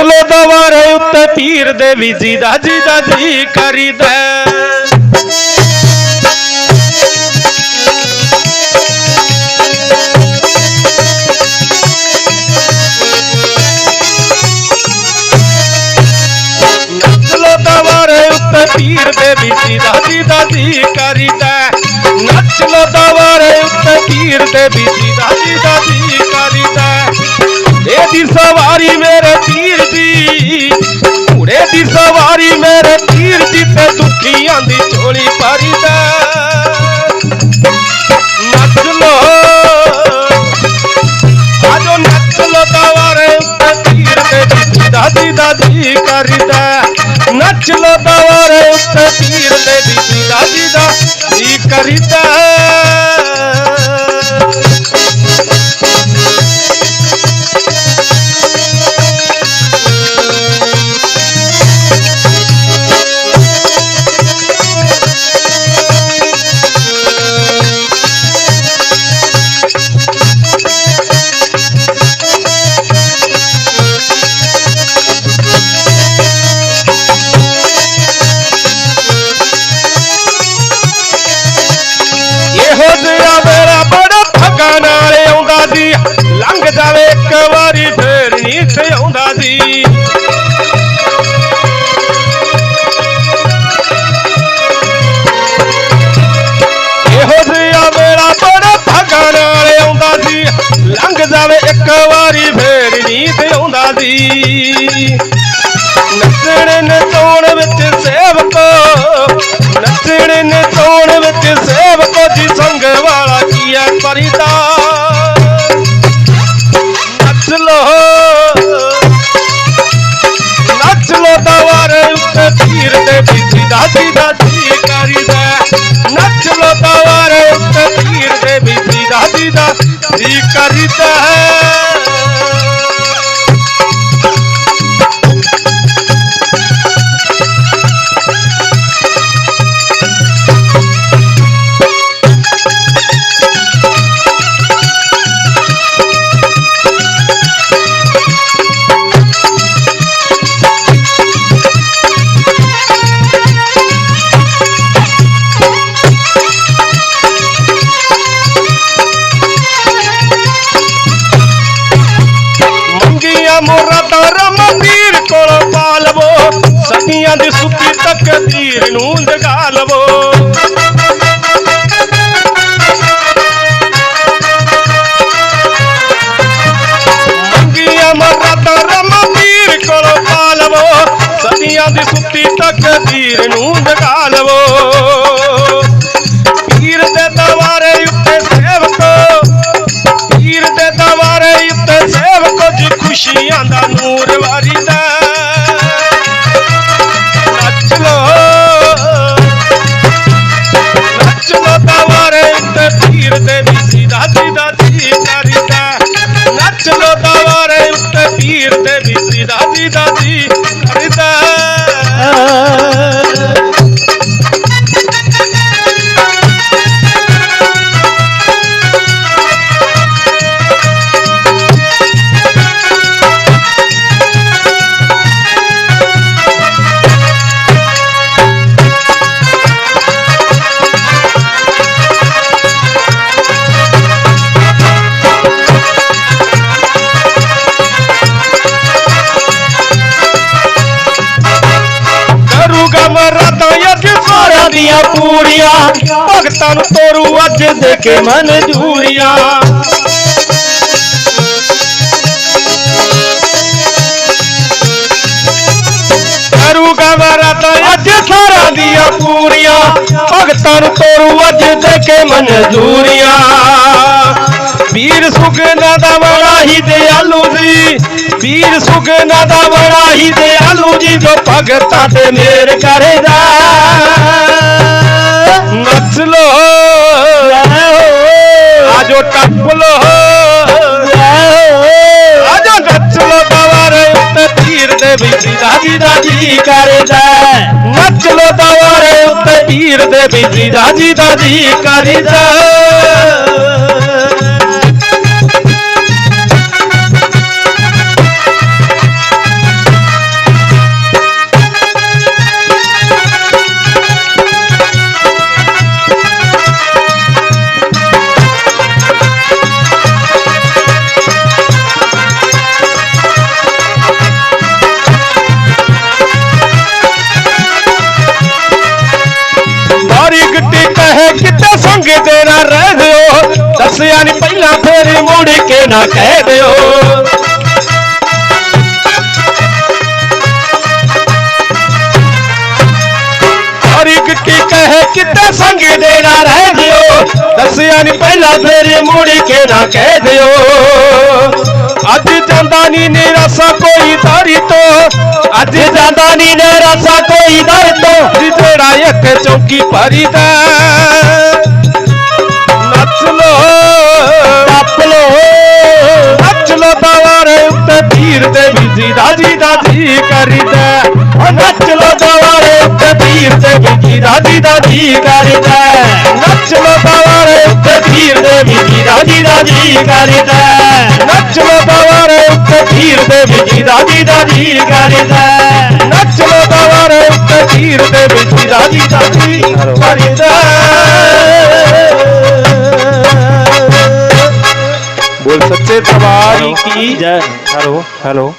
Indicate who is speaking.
Speaker 1: ਲੋ ਦਵਾਰੇ ਉੱਤੇ ਪੀਰ ਦੇ ਵੀ ਜੀ ਦਾ ਜੀ ਦਾ ਜੀ ਕਰੀਦਾ ਨੱਚ ਲੋ ਦਵਾਰੇ ਉੱਤੇ ਪੀਰ ਦੇ ਵੀ ਜੀ ਦਾ ਜੀ ਦਾ ਜੀ ਕਰੀਦਾ ਨੱਚ ਲੋ ਦਵਾਰੇ ਉੱਤੇ ਪੀਰ ਦੇ ਵੀ ਜੀ ਦਾ ਜੀ ਦਾ ਜੀ ਕਰੀਦਾ ਇਹਦੀ ਸਵਾਰੀ ਮੇਰੇ Margarida! ਲੰਘ ਜਾਵੇ ਇੱਕ ਵਾਰੀ ਫੇਰ ਨਹੀਂ ਤੇ ਆਉਂਦਾ ਸੀ ਇਹੋ ਜਿਹਾ ਵੇਲਾ ਬੜਾ ਠੱਗਾ ਨਾਲ ਆਉਂਦਾ ਸੀ ਲੰਘ ਜਾਵੇ ਇੱਕ ਵਾਰੀ ਫੇਰ ਨਹੀਂ ਤੇ ਆਉਂਦਾ ਸੀ ਨੱਚਣ ਨਚਾਉਣ ਵਿੱਚ ਸੇਵਕੋ, ਨੱਚਣ ਨਚਾਉਣ ਵਿੱਚ ਸੇਵਕੋ, ਜੀ ਸੰਗ ਵਾਲਾ ਕੀ ਹੈ ਨੱਚ தீர்ந்த பிச்சிதாசி ਮੰਗੀਆਂ ਮੋਰਾ ਰਮ ਪੀਰ ਕੋਲ ਪਾ ਲਵੋ। ਸਖੀਆਂ ਦੀ ਸੁੱਤੀ ਤਕਦੀਰ ਨੂੰ ਜਗਾ ਲਵੋ। ਮੰਗੀਆਂ ਮੋਰਾ ਰਮ ਪੀਰ ਕੋਲ ਪਾ ਲਵੋ। ਦੀ ਸੁੱਤੀ ਤਕਦੀਰ ਨੂੰ ਜਗਾ ਲਵੋ। Dadi dadi. ਦੀਆਂ ਪੂਰੀਆਂ ਭਗਤਾਂ ਨੂੰ ਤੋਰੂ ਅੱਜ ਦੇ ਕੇ ਮਨਜੂਰੀਆਂ ਕਰੂਗਾ ਮਰਾਦਾ ਅੱਜ ਸਾਰਿਆਂ ਦੀਆਂ ਪੂਰੀਆਂ ਭਗਤਾਂ ਨੂੰ ਤੋਰੂ ਅੱਜ ਦੇ ਕੇ ਮਨਜੂਰੀਆਂ ਵੀਰ ਸੁਗਨਾ ਦਾ ਬੜਾ ਹੀ ਦਿਆਲੂ ਜੀ ਵੀਰ ਸੁਗਨਾ ਦਾ ਬੜਾ ਹੀ ਦਿਆਲੂ ਜੀ ਜੋ ਭਗਤਾਂ ਤੇ ਮੇਰ ਕਰਦਾ ਟੱਪ ਲੋ ਆਜੋ ਨੱਚ ਲੋ ਦਵਾਰੇ ਉੱਤੇ ਪੀਰ ਦੇ ਵਿੱਚ ਰਾਜੀ ਦਾਦੀ ਕਰਦਾ ਨੱਚ ਲੋ ਦਵਾਰੇ ਉੱਤੇ ਪੀਰ ਦੇ ਵਿੱਚ ਰਾਜੀ ਦਾਦੀ ਕਰਦਾ ਦੱਸਿਆ ਨਹੀਂ ਪਹਿਲਾਂ ਫੇਰ ਮੁੜ ਕੇ ਨਾ ਕਹਿ ਦਿਓ। ਹਰ ਕੀ ਕਹੇ ਕਿਤੇ ਸੰਗ ਦੇਣਾ ਰਹਿ ਦਿਓ। ਦੱਸਿਆ ਨਹੀਂ ਪਹਿਲਾਂ ਫੇਰ ਮੁੜ ਕੇ ਨਾ ਕਹਿ ਦਿਓ। ਅੱਜ ਜਾਂਦਾ ਨਹੀਂ ਨਿਰਾਸਾ ਕੋਈ ਦਾਰੀ ਤੋਂ। ਅੱਜ ਜਾਂਦਾ ਨਹੀਂ ਨਿਰਾਸਾ ਕੋਈ ਦਰ ਤੋਂ। ਜਿਹੜਾ ਇੱਕ ਚੌਕੀ ਭਰੀ ਦਾ दी दवारे तीर देवी की दादी दादी दवारे तीर देवी दादी दादी कर दवारे तीर देवी दादी दादी कर दवारे तीर देवी दादी दादी कर बोल सच्चे दरबार की
Speaker 2: जय।
Speaker 1: Hello hello.